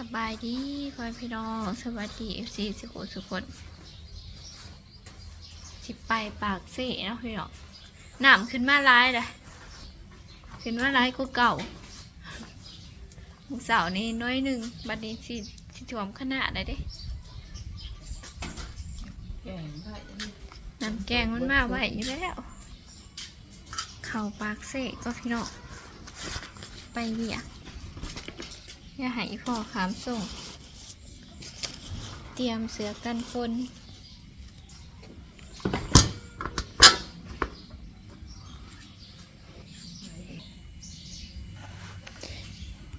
สบายดีพ่อพี่น้อง สวัสดีเอฟซีสุโขสุคนสิไปปากเสีเนะพี่น้องน้ำขึ้นมาร้ายเลยขึ้นมาร้ายก็เก่าเสาร์นี้น้อยหนึ่งบัดนี้สิสิถ่วมขนาดเลยเด้น้ำแกงมันมาไหวอยู่แล้ว เข่าปากเสก็พี่น้องไปเบียก อย่าหายพ่อขามส่ง เตรียมเสือกันฝน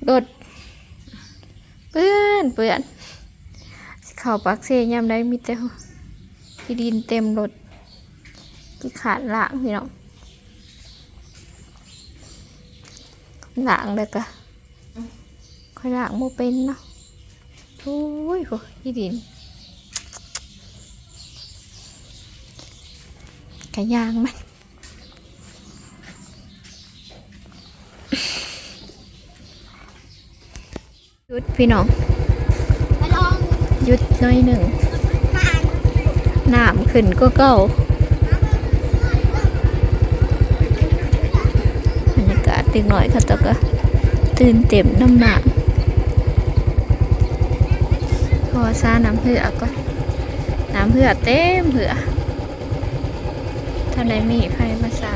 รถเปื้อนเปื้อนเข่าปากเสยามได้มีแต่ที่ดินเต็มรถที่ขาดล่างพี่น้องล่างเลยกะ อยล่างโมเป็นเนาะโอ้ยโหที่ดินกะยางมันหยุดพี่น้องหยุดหน้อยหนึ่งมาอ่านน้ำขึ้นก็เก่าบรรยากาศเล็กหน่อยเขาตะก็ตื่นเต็มน้ำหนักพอ ซาน้ำเผือก็น้ำเผือเต็มเผือท่านใดมีไฟมาซา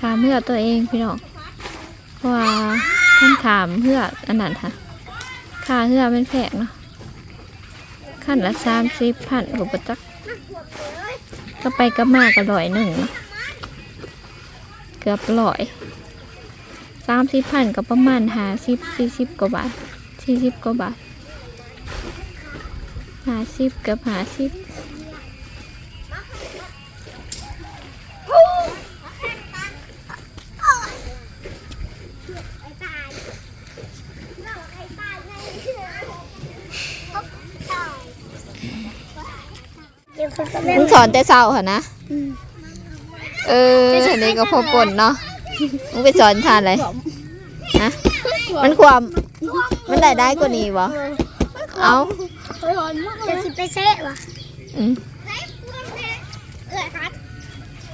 ขามเผือตัวเองพี่น้องเพราะว่าท่านขามเผืออันนั้นค่ะค่าเผือเป็นแพงเนาะขั้นละสามสิบพันหัวประจักก็ไปก็มากก็ร้อยหนึ่งเนาะ กือบร้อยสามสิบพันก็ประมาณห้าสิบสี่สิบกว่าบาทสี่สิบกว่าบาทห้าสิบเกือบห้าสิบไอ้ตายเราไอ้ตายไงตายเดี๋ยวคนก็เล่นมึงสอนแต่เศร้าเหรอนะ เออฉันเองก็พอปนเนาะมึงไปสอนทานอะไรฮะมันความมันได้ได้กว่านี้วะเอาจะสิไปเซ่วะอืม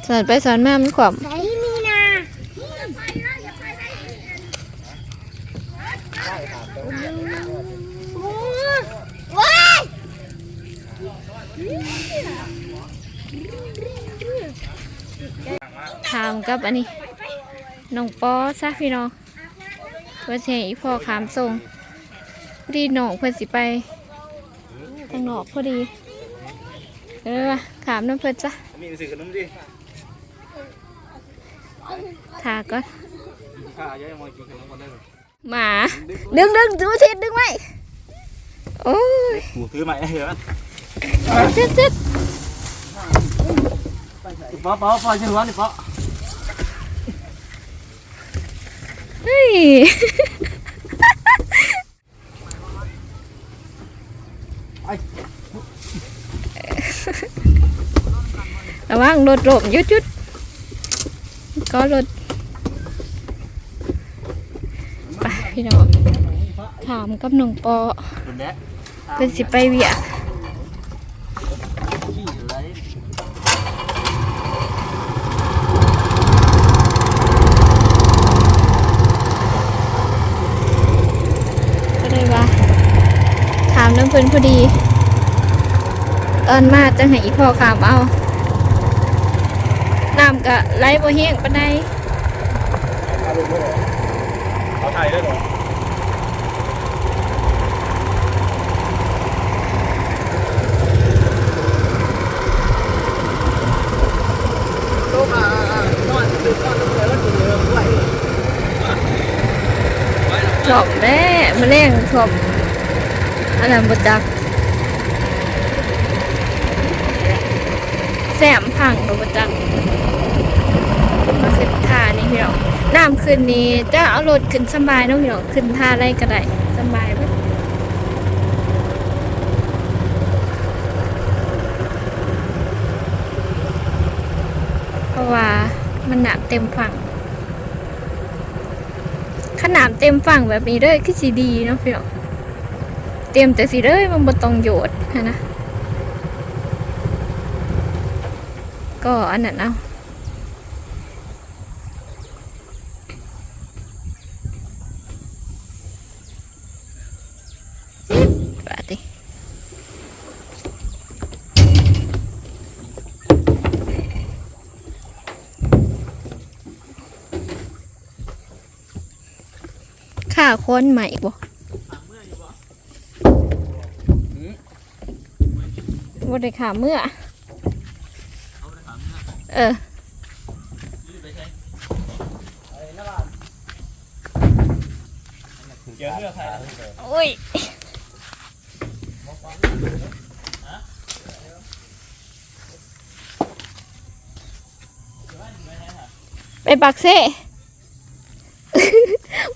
สอนไปสอนมามันความมีนาว้าย ถามกับอันนี้น้องปอซะพี่น้องเพื่อให้อีพ่อขามส่งพอดีน้องเพื่อนสิไปทางนอกพอดีเออว่ะขามน้ำเพื่อนจ้ะมีสื่อขนมดิทาก็ข้าเยอะมอยกินขนมกันได้ไหมหมาดึงดึงดูทิศดึงไว้โอ้ยหมูถือใหม่ได้เหรอเจ็ดเจ็ด ป๊อป๊อป๊อชื่อว่านี่ป๊อเฮ้ยระวังรถหลบหยุดหยุดก็รถไปพี่น้องถามกับหนุ่งปอเป็นแดะเพิ่นสิไปเวียก ขี้อะไร ก็เลยว่า ถามน้ำ เพิ่นพอดี ตอนมาจังให้อีพ่อขามเอาน้ำก็ไหลบ่แห้งปานใดเขาถ่ายได้หรอลูกอะนอนดึกนอนดึกเลยว่าจะเยอะไหวชอบแม่มาเล่งชอบ อันนั้นบ่จักแสมพังบ่จักมาขึ้นท่านี่พี่น้องน้ำขึ้นนี้จะเอารถขึ้นสบายเนาะพี่น้องขึ้นท่าอะไรก็ได้สบายเบิดราะว่ามันหนามเต็มฝั่งขนาดเต็มฝั่งแบบนี้เลยคือสีดีเนาะพี่น้อง เต็มแต่สีเลยมันบ่ต้องโยดนะก็อันนั้นเอาปาติข่าคนใหม่บ่ บ่ได้ขาเมื่อ เออเกี่ยวเรื่องใครอุ้ยไปปักเซ่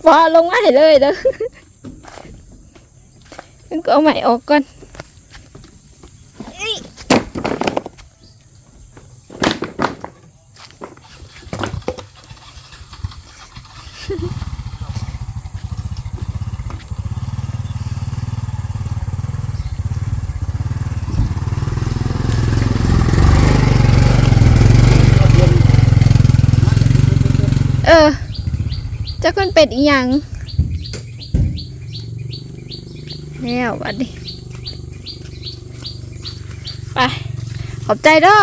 บอลงมาให้เลยเด้อมันก็เอาใหม่ออกก่อนอิ๊ยเออจะคนเป็ด อีหยังแล้วบัดนี้ไป ขอบใจเด้อ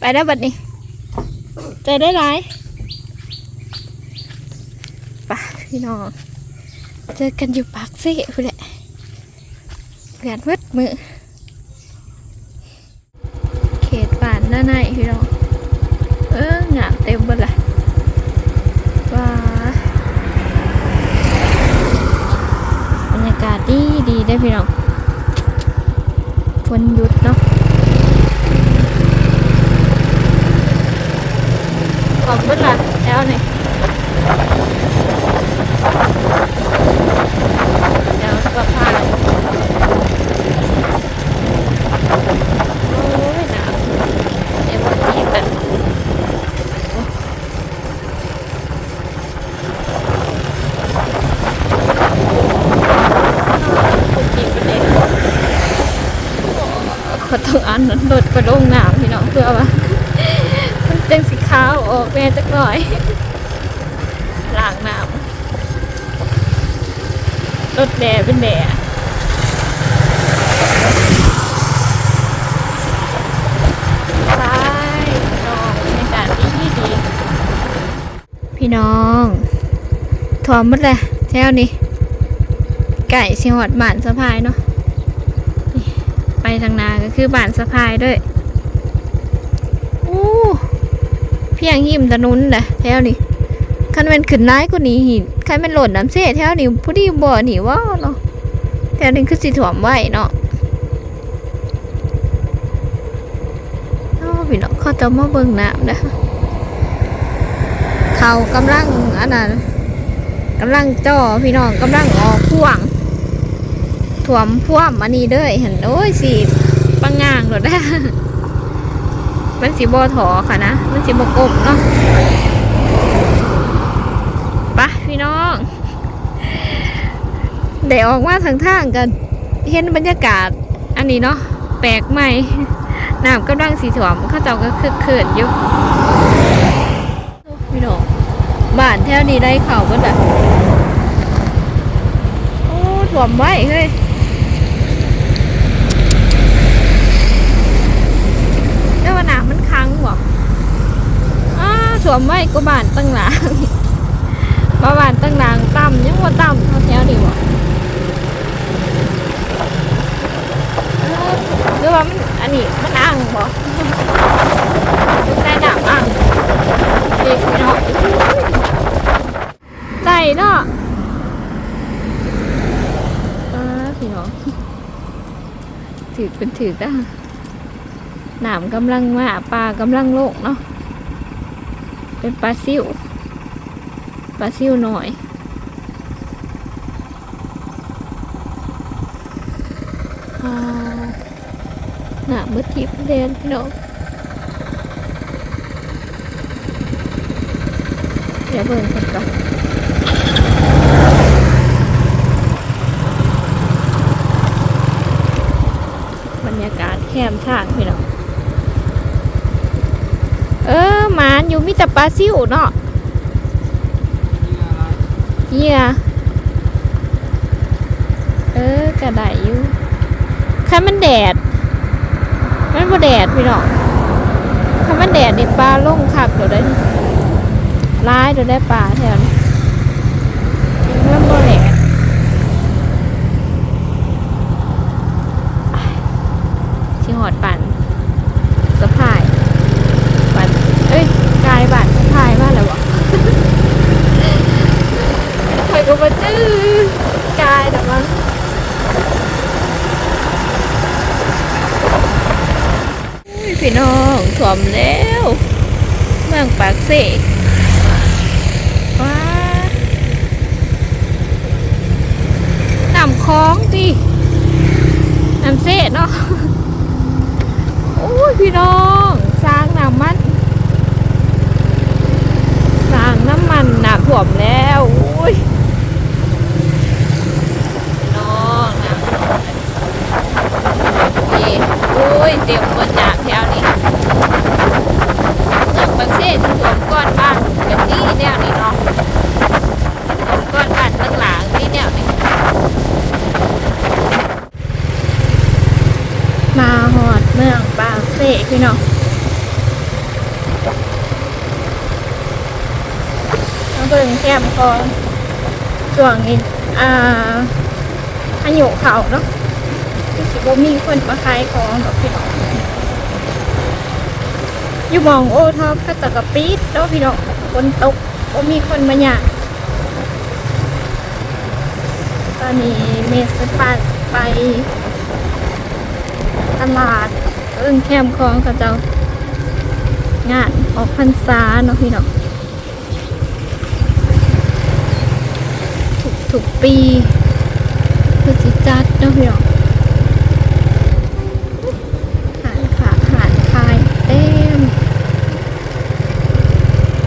ไปแล้วบัดนี้ ใจได้หลายไปพี่น้อง เจอกันอยู่ปากเซ่พุ่นแหละเพื่อนเวดมือ เขตป่านหน้าในพี่น้อง เอองามเต็มหมดเลยว้าบรรยาศดีดีได้พี่น้องฝนหยุดเนาะขอบคุณล่ะแล้วนี่ยดี๋ยวก็พาโอ้ยหนาวเดี๋ยววันนี้แบบ คุกินประเด็นเขา ต้องอันนั้นรถกระดงน้ำพี่น้องเพื่อว่ามันจังสีขาวออกแม่จักหน่อยล้างน้ำรถแดดเป็นแดดพี่น้องถอมหมดเลยแถวนี้ไก่สิหอดบ้านสะพายเนาะ ไปทางนาก็คือบ้านสะพายด้วยอู้เพียงหิมถนนแหละแถวนี้คันแมันขึ้นร้ายกว่านี้หินคันแมันหล่นน้ำเสียแถวนี้ผู้ดีบ่หนีว่าเนาะแถวนี้คือสิถ่วมไว้เนาะพี่น้องเขาจะมาเบิ่งน้ำนะเขากำลังอันนั้นกำลังจ่อพี่น้องกำลังออกพ่วง ถ่วมพ่วมอันนี้เด้อเห็นโอ้ยสีปังงางหลดได้มันสีบอถอค่ะนะ มันสีบกบเนาะปะพี่น้องเดี๋ยวออกมาทางทางกันเห็นบรรยากาศ อันนี้เนาะแปลกใหม่น้ำกำลังสีถ่วมข้าเจ้าก็คึกคืนอยู่พี่น้องบ้านแถวนี้ได้เข่าก็แบบโอ้ถ่วมไว้เฮ้ยแล้วว่าน้ำมันค้างบ่อ้าถ่ วมไว้ก็บ้านตั้งหลางมาบ้านตั้งหลางต่ำยังว่าต่ำเท่าแถวนี้บ่หรือว่ามันอันนี้มันอ่างบ่ใส่น้ำอ่างเด็กพี่น้องใจเนาะอ่าพี่น้องถือเป็นถือได้หนามกำลังมาปลากำลังโลกเนาะ เป็นปลาซิวปลาซิวหน่อย หนามืดทิพย์เดนพี่น้องเดี๋ยวเบิ่งคนก่อนบรรยากาศแคมทางพี่น้องเออหมานอยู่มิตรปลาซิวเนาะเฮียเออกระไดอยู่คันมันแดด มันบ่แดดพี่น้องคันมันแดดนี่ปลาลงคักเดี๋ยวได้ร้ายเดี๋ยวได้ปลาแถวนี้มันบ่แดดชิหอดปั่นสะพายปั่นเอ้ยกายปั่นสะพายมาแล้วบ่ คอยก็มาจื้อกายแต่ว่า อุ้ย พี่น้องถ่วมแล้วเมืองปากเสกว้าน้ำคลองดิน้ำเสกเนาะโอ้ยพี่น้องสร้างน้ำมันสร้างน้ำมันน้ำถ่วมแล้วโอ้ยน้องน้ำโอ้ยเต็มหมดจากแถวนี้จาก บางเส้นสวมก้อนบ้านแบบนี้แนวนี้เนาะสวมก้อนบ้านตั้งหลังนี่แนวนี้มาหอดเมืองบางเซ่พี่น้องมาเบิ่งแคมป์ของช่วงนี้อ่าอายุเขาเนาะรู้สึกว่มีคนมาขายของดอกพี่น้อง อยู่มองโอท็อปก็ตะกะปีดแล้วพี่น้องฝนตกว่ามีคนมาหยาตอนนี้เมสปาไปตลาดเรื่องแคมป์ของกับเจ้างานออกพรรษาเนาะพี่น้องถูกถูกปีเพื่อจิจัดเนาะพี่น้อง หารขาหารคายเต็ม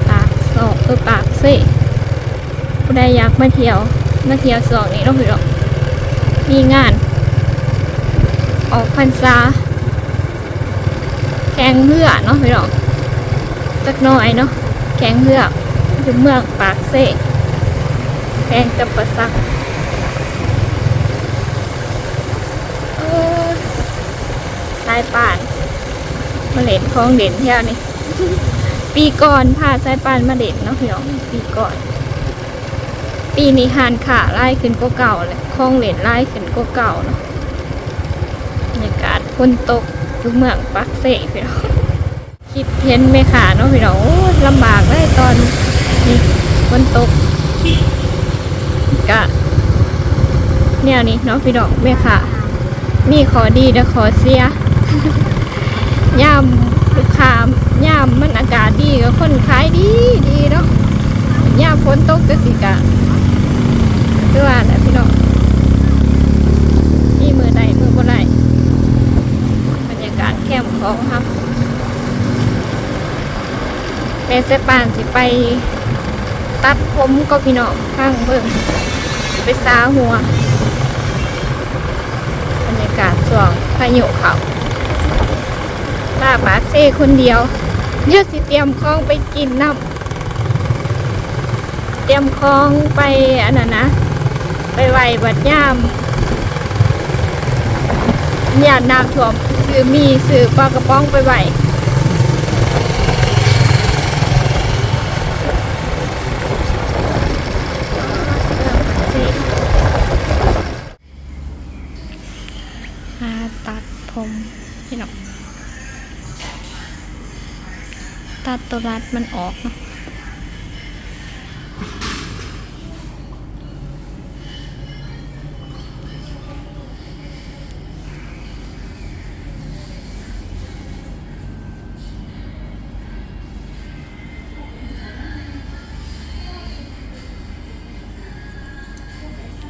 ปากสอก ฟ่ผู้ใดอยากมาเที่ยว มาเที่ยวสองนี้ต้องถือหรอกมีงาน ออกพรรษาแข่งเพื่อเนาะพี่น้องจักหน่อยเนาะแข่งเพื่ออยู่เมืองปากเสกแข่งจับประสักเออสายป่านมาเล่นคลองเด่นเที่ยวนี่ ปีก่อนพาสายปานมาเด่นเนาะพี่น้องปีก่อน ปีนี้หานขาไล่ขึ้นก็เก่าเลยคลองเล่นไล่ขึ้นก็เก่าเนาะบรรยากาศฝนตกอยู่เมืองปักเสกพี่น้องคิดเห็นไหมขาเนาะพี่น้องลำบากเลยตอนนี้ฝนตกกะแนวนี้เนาะพี่น้องแม่ค่ะ มีขอดีและขอเสียย่าม ลูกค้าย่ามมันอากาศดีก็คนขายดีดีเนาะย่ามฝนตกก็สิกะคือว่าแหละพี่น้องนี่มือใดมือบ่ได้บรรยากาศแคมป์ของครับเมสปานสิไปตัดผมก็พี่น้องข้างเบิ่งไปซาหัว บรรยากาศช่วงพายุเขา้าปาเซ่คนเดียวเดี๋ยวสิเตรียมคองไปกินน้ำเตรียมคองไปอันนั้นนะ ไปไหวบัดย่ามยามน้ำท่วมซื้อมีซื้อปลากระป๋องไปไหวหาตัดผมพี่น้อง ตัดตัวรัดมันออกเนาะ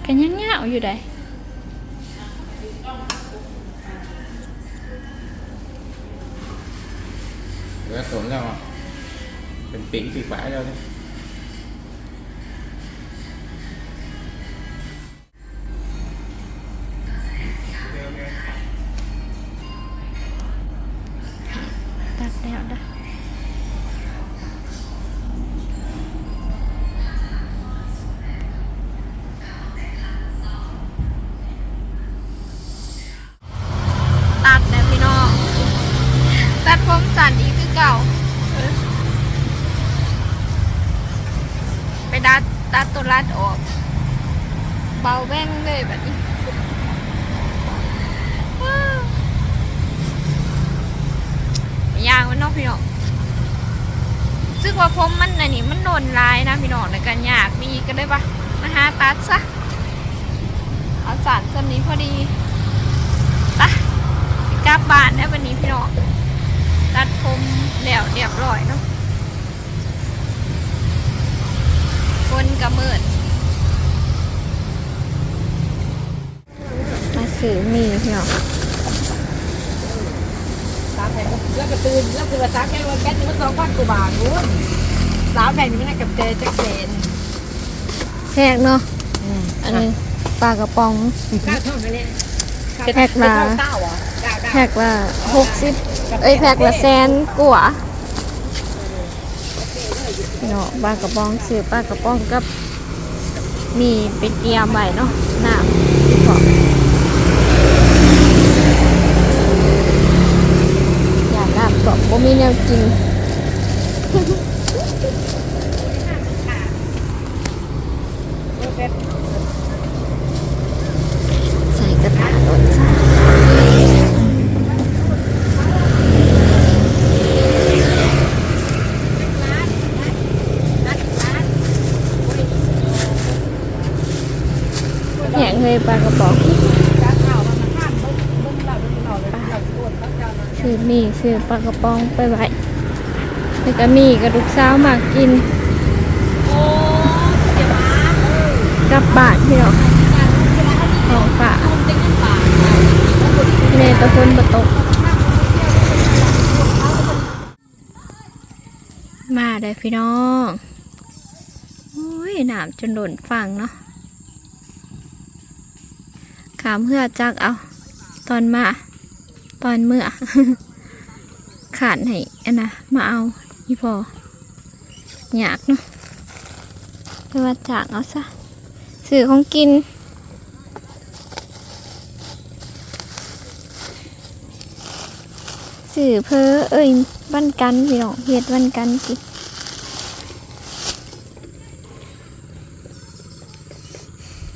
กันยังเงาอยู่ได้ ดัดตัดตัวรัดออก เบาแว่งเลยแบบนี้ว้าวยางมันนอกพี่น้องซึ่งว่าผมมันอันนี้มันโนนลายนะพี่น้องในการยากมีก็ได้ปะมาหาตัดซะเอาสารสำนี้พอดีปไปกลับบ้านได้วันนี้พี่น้องตัดผมแล้วเรียบร้อยเนาะ คนกระเมิดมาซื้อมีพี่น้องสามแผ่นแล้วก็ตื่นแล้วคือว่าสามแผ่นว่าแก๊สนี่มันสองพันกว่าบาทรู้สามแผ่นนี่มันน่ากับเจจักเจนแพกเนาะอันนี้ปลากระป๋องเก้าเท่านั้นเนี่ยแพ็คละเก้าเหรอเก้าเก้าแพกละหกสิบเอ้ยแพกละแสนกว่า เนาะปลากระป๋องซื้อปลากระป๋องกับมีเป็นเกียร์ใบเนาะน้ำที่บออยากน้ำบอกบ่มีแนวกิน ใส่กระถางรถจ้าแหง เลยปลากระป๋องจ้าเก้ามันาห้ามเบิ้งบิ้งเราเบิ้งเราเลยเราโคตรเขาเจ้านั้นซื้อมีซื้อปลากระป๋องไปไว้แล้วก็มีกระดูกสาวมากกินโอ้ยวมากลับบานพี่น้องของฝากเนบาทแม่ตะคนบตก มาได้พี่น้องโอ้ยหนามจนหล่นฟังเนาะ ขามเพื่อจักเอา ตอนมา ตอนเมื่อ ขาดให้อันนะมาเอานี่พออยากเนาะไปว่าจากเอาซะสื่อของกินสื่อเพอเอ้ยวันกันพี่น้องเฮ็ดวันกันกิ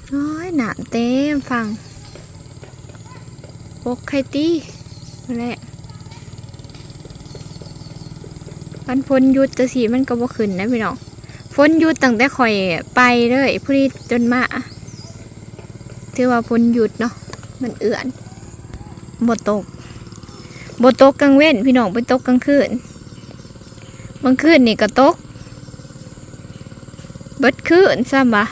โอ้ยหนามเต็มฟัง กไข่ตีแหละวันพ้นหยุดจะสีมันก็บ่ขึ้นนะพี่น้องฝนหยุดตั้งแต่ข่อยไปเลยผู้นี้จนมาถือว่าฝนหยุดเนาะมันเอื่อนบ่ตกบตกกลางเว้นพี่น้องไปตกกลางคืนบางคืนนี่ก็ตกเบิดคืนซ้ำบะ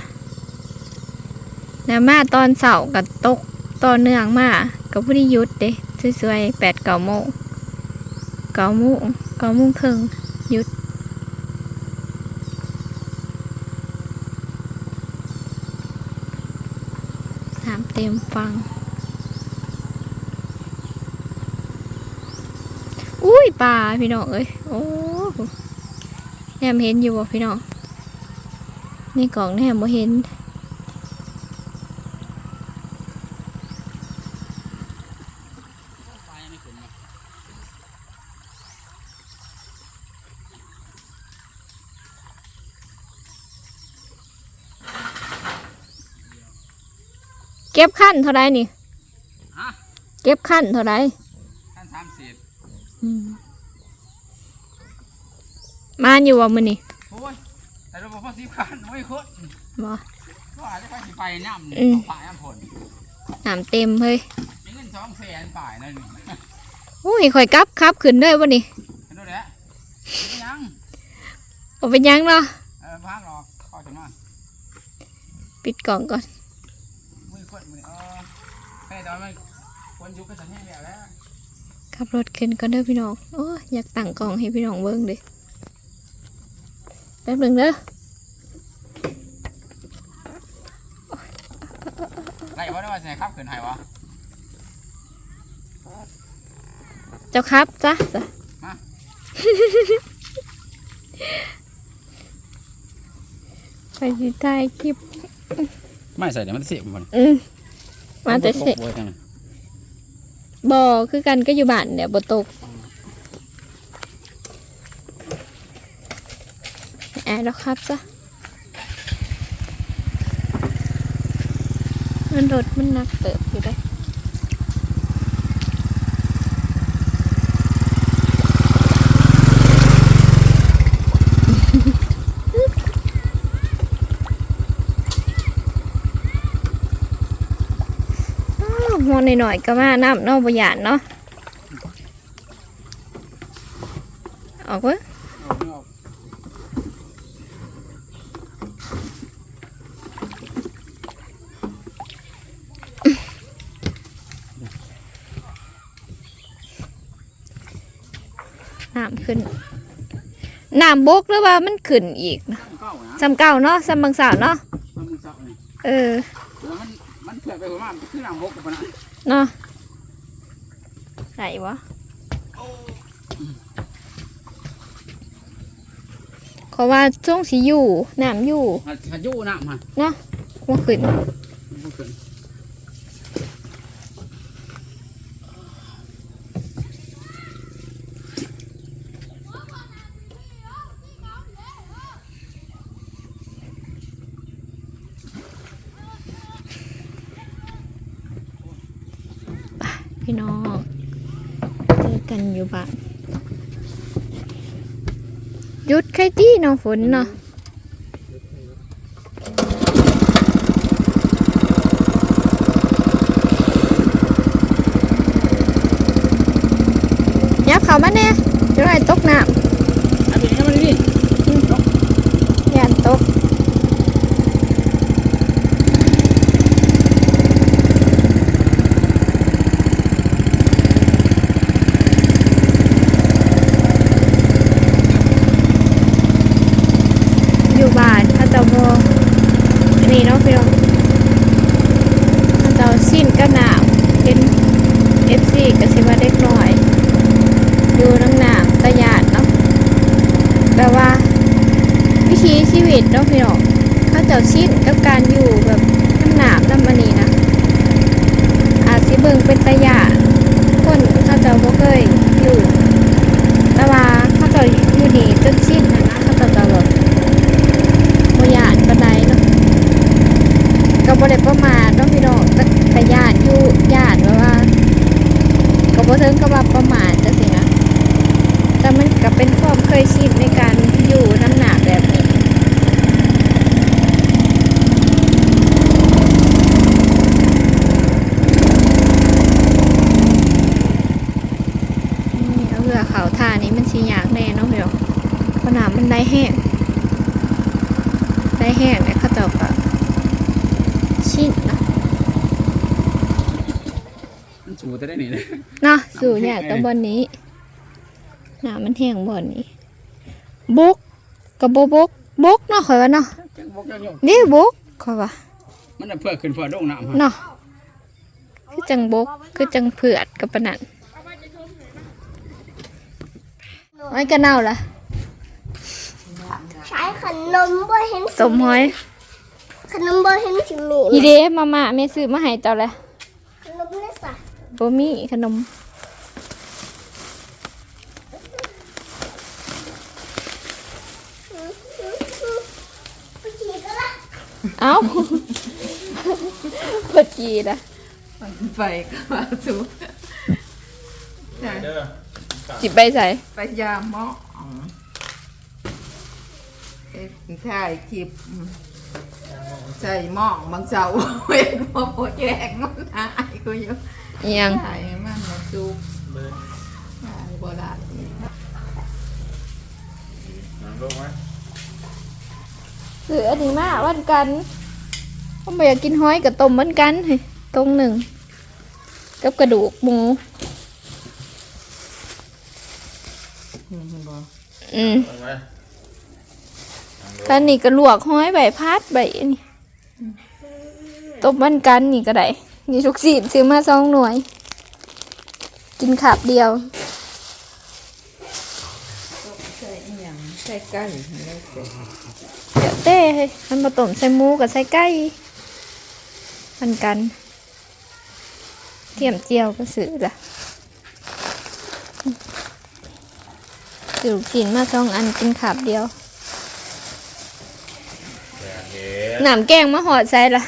แล้วมาตอนเสาร์ก็ตกต่อเนื่องมา ก็ผู้ที่ยุดเด้สวยๆแปดเก้าโมงเก้าโมงเก้าโมงครึ่งยุดน้ำเต็มฟัง อุ้ยปลาพี่น้องเอ้ยโอ้แนมเห็นอยู่บ่พี่น้องในกล่องแนมบ่เห็น ก็บขั้นเท่าไรนี่ฮะเก็บขั้นเท่าไรท่านสามสิบอืมมาอยู่ว่ามือนี่โอ้ยแต่เราบอกว่าสิบคันไม่คุ้นบ่ก็อาจจะไปสิไปน้ำอืมป่าน้ำผลน้ำเต็มเฮ้ยมีเงินสองแสนป่ายนั่นนี่อุ้ยข่อยกลับครับขึ้นด้วยบ่นี่เห็นด้วยแหละยังบ่เป็นหยังเนาะเออพักหรอกพอถึงมาปิดกล่องก่อน มือคนมือเออ แค่ตอนมันคนยุคก็สัญญาแล้วแล้วขับรถขึ้นก่อนเด้อพี่น้อง โอ้ยอยากตั้งกล่องให้พี่น้องเบิ่งเดิแป๊บหนึงเด้อไรวะได้ว่าจะขับขืนไห้วะเจ้าครับจ้ะจ้ะมาไปสิถ่ายคลิป ไม่ใส่เดี๋ยวมันเสียมันอื มาแต่เสร็จบ่คือกันก็อยู่บ้านเดี๋ยบ่ตกแอร์แล้วครับจ้ะมันรถมันหนักเติบอยู่ได้วย องหน่อยๆก็มาน้ำเนอกบหยานเนาะออกเวะเอาไม่ออกน้ำขึ้นน้ำบกหรือว่ามันขึ้นอีกนะเก้านะซ้ำเก่าเนาะซ้ำบางสาวเนาะมันมึงเศร้านี่เออแล้วมันมัน เผื่อไปหัวมันขึ้นน้ำบกกับมันนะเนาะไหนวะขอว่าช่วงสีอยู่น้ำอยู่มันมันอยู่น้ำฮะเนาะว่าขึ้นมันบ่ขึ้น พี่น้องเจอกันอยู่บ้านหยุด ใครที่น้องฝนเนาะยับเขามาแน่จะไรตกน้ำนนี้มันนี่ำยานตกอยู่บ้านถ้าเจ้าโมอันนี้เนาะพี่น้องถ้าเจ้าสิ้นกับหนาวเห็นเอฟซีก็สิว่าเด็กหน่อย อยู่น้ำหนามตะยานเนาะแปลว่า วิถีชีวิตเนาะพี่น้องเขาเจ้าชินกับการอยู่แบบน้ำหนามน้ำมันนี่นะ อาจสิเบิ่งเป็นตะยานคนเขาเจ้าบ่เคยอยู่ แต่ว่าเขาเจ้าอยู่นี่จนชินนะนะเขาเจ้าก็แบบบ่ยานปานใดเนาะก็บ่ได้ประมาทเนาะพี่น้องแต่แต่ยานอยู่ยานแบบว่าก็บ่ถึงกับว่าประมาทจังซี่นะ แต่มันก็เป็นความเคยชินในการอยู่น้ำหนักแบบนี้นี่เอาเรือเขาท่านี้มันสียากแน่เนาะพี่น้องเพราะน้ำมันได้แห้ง ได้แห้งเนี่ยเขาเจะก็ชินเนาะ มันสูแต่ได้นี่เลย เนาะ สู่ยากกับบอนนี้น้ำมันแห้งบ่อนนี้บกกับบกบกเนาะข่อยว่าเนาะจังบกจังโยมนี่บกข่อยว่ามันน่ะเพื่อขึ้นเพื่อดงน้ำฮะเนาะคือจังบกคือจังเผือดกับปะนันไอ้กระเน่าล่ะใช้ขนมบ่เห็นสมห้อยขนมบ่เห็นสิมีฮีเดมาม่าแม่ซื้อมาให้เจ้าเลยขนมนี่สะบ่มีขนม ไปกินก็ละ เอ้าเปิดกีนะไปก็มาสู่จิบไปใส่ไปยามหมอเอ็ดถ่ายคลิปใส่หม้องบางเสาเว้ยพอโพแจกมันหายกูอยู่อิหยังถ่ายให้มันมาจูบถ่ายโบราณนี่ซื้ออันนี้มาวันกัน ผมไม่อยากกินห้อยกับต้มเหมือนกันตรงหนึ่งกับกระดูกหมูอืมกันนี่ก็ลวกห้อยใบพัดใบนี่ต้มมันกันนี่ก็ได้นี่ทุกสิ่งซื้อมาสองหน่วย กินขับเดียวอย่างใส่ไก่เดี๋ยวเต้เฮ้มันมาต้มใส่หมูกับใส่ไก่ มันกันเทียมเจียวก็ซื้อละซื้อลูกกินมาสองอันกินขาบเดียวน้ำแกงมาหอดใส่ละ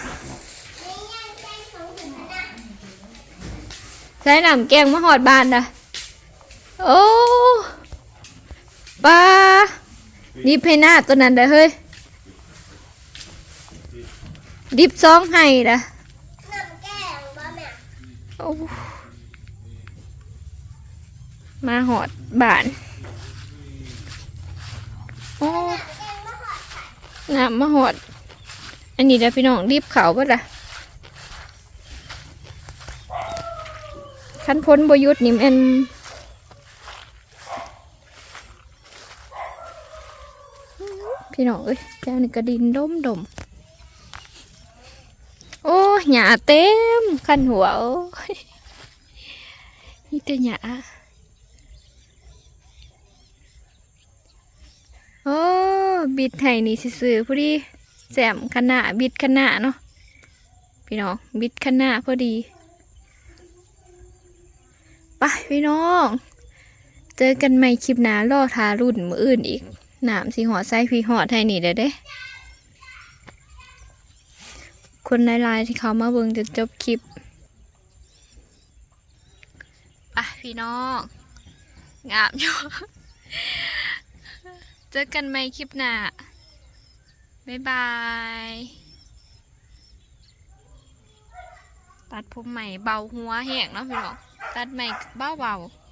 ใส่น้ำแกงมาหอดบานละโอ้ปลาดิบให้หน้าตัวนั้นได้อเฮ้ยดิบซองให้ละ น้ำแกงบ่แม่ โอ้ มาหอดบาน โอ้น้ำมาหอด อันนี้เด้อพี่น้องดิบเขาวบ่ล่ะคันพ้นบยุดนี่แมันพี่น้องเอ้ยแก้วนี่กระดินดมดม โอ้หยาเต็มคันหัวนี่แต่หยาโอ้บิดไห้นี่ซื่อพอดีแจมขนาบิดขนาเนาะพี่น้องบิดขนาพอดีไปพี่น้อง เจอกันใหม่คลิปหน้ารอทารุ่นมืออื่นอีกหนามสีหอไส้พี่หอไทยนี่เด้อเด้ คนในไลน์ที่เขามาเบิ่งจนจบคลิปอะพี่น้องงามอยู่เจอกันใหม่คลิปหน้า บ๊ายบาย ตัดผมใหม่เบาหัวแห้งเนาะพี่น้อง ตัดใหม่เบาเบาๆ